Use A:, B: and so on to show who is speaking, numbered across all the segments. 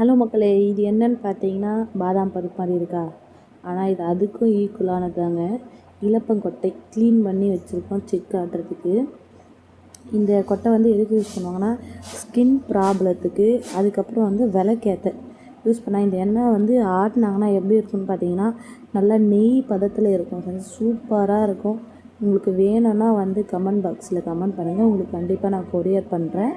A: Hello மக்களே இது என்னன்னு பார்த்தீங்கன்னா பாதாம் பருப்பு மாதிரி இருக்கா? ஆனால் இது அதுக்கும் ஈக்குவலானதாங்க இலப்பங்கொட்டை க்ளீன் பண்ணி வச்சுருக்கோம் செக் ஆட்டுறதுக்கு இந்த கொட்டை வந்து எதுக்கு யூஸ் பண்ணுவாங்கன்னா ஸ்கின் ப்ராப்ளத்துக்கு அதுக்கப்புறம் வந்து விளக்கேற்ற யூஸ் பண்ணால் இந்த எண்ணெய் வந்து ஆட்டினாங்கன்னா எப்படி இருக்கும்னு பார்த்தீங்கன்னா நல்லா நெய் பதத்தில் இருக்கும் சூப்பராக இருக்கும். உங்களுக்கு வேணும்னா வந்து கமெண்ட் பாக்ஸில் கமெண்ட் பண்ணுங்கள் உங்களுக்கு கண்டிப்பாக நான் கொரியர் பண்ணுறேன்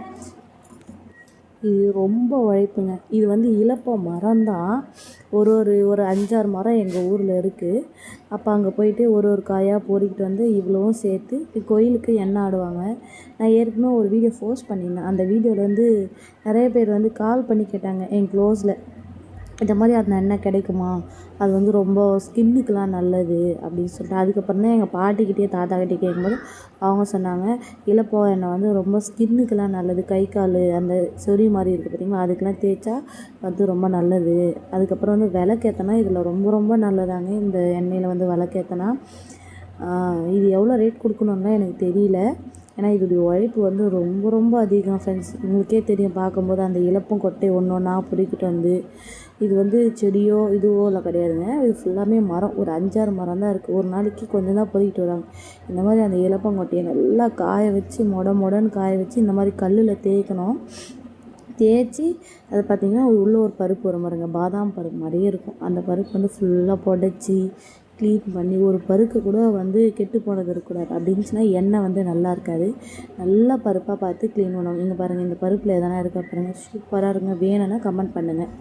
A: இது ரொம்ப உழைப்புங்க. இது வந்து இலப்ப மரம் தான் ஒரு ஒரு ஒரு அஞ்சாறு மரம் எங்கள் ஊரில் இருக்குது அப்போ அங்கே போயிட்டு ஒரு ஒரு காயாக பொறிக்கிட்டு வந்து இவ்வளோவும் சேர்த்து கோயிலுக்கு எண்ணெய் ஆடுவாங்க. நான் ஏற்கனவே ஒரு வீடியோ போஸ்ட் பண்ணியிருந்தேன். அந்த வீடியோவில் வந்து நிறைய பேர் வந்து கால் பண்ணி கேட்டாங்க என் க்ளோஸில் இந்த மாதிரி அந்த எண்ணெய் கிடைக்குமா? அது வந்து ரொம்ப ஸ்கின்னுக்கெலாம் நல்லது அப்படின்னு சொல்லிட்டு அதுக்கப்புறம் தான் எங்கள் பாட்டிக்கிட்டே தாத்தாக்கிட்டே கேட்கும்போது அவங்க சொன்னாங்க இலப்போ எண்ணெய் வந்து ரொம்ப ஸ்கின்னுக்கெலாம் நல்லது கை கால் அந்த சொறி மாதிரி இருக்குது பார்த்திங்களா? அதுக்கெலாம் தேய்ச்சா வந்து ரொம்ப நல்லது. அதுக்கப்புறம் வந்து விளக்கேத்தனா இதில் ரொம்ப ரொம்ப நல்லதாங்க. இந்த எண்ணெயில் வந்து விளக்கேத்தனா இது எவ்வளோ ரேட் கொடுக்கணுன்னா எனக்கு தெரியல. ஏன்னா இதோடைய உழைப்பு வந்து ரொம்ப ரொம்ப அதிகம் ஃப்ரெண்ட்ஸ் உங்களுக்கே தெரியும் பார்க்கும்போது அந்த இழப்பும் கொட்டை ஒன்று ஒன்றா பிடிக்கிட்டு வந்து இது வந்து செடியோ இதுவோ இல்லை கிடையாதுங்க. இது ஃபுல்லாமே மரம். ஒரு அஞ்சாறு மரம் தான் இருக்குது ஒரு நாளைக்கு கொஞ்சம் தான் பொறுக்கிட்டு வராங்க இந்த மாதிரி அந்த இலப்பங்கொட்டையை நல்லா காய வச்சு மொட மொடன்னு காய வச்சு இந்த மாதிரி கல்லில் தேய்க்கணும். தேய்ச்சி அதை பார்த்திங்கன்னா உள்ளே ஒரு பருப்பு வரும் பாருங்க. பாதாம் பருப்பு மாதிரியே இருக்கும். அந்த பருப்பு வந்து ஃபுல்லாக புடச்சி க்ளீன் பண்ணி ஒரு பருக்கு கூட வந்து கெட்டு போனது இருக்கக்கூடாது. அப்படின்னு சொன்னால் எண்ணெய் வந்து நல்லா இருக்காது. நல்லா பருப்பாக பார்த்து க்ளீன் பண்ணுவோம் இங்கே பாருங்கள் இந்த பருப்பில் எதனா இருக்கா பாருங்கள் சூப்பராக இருங்க வேணும்னா கமெண்ட் பண்ணுங்கள்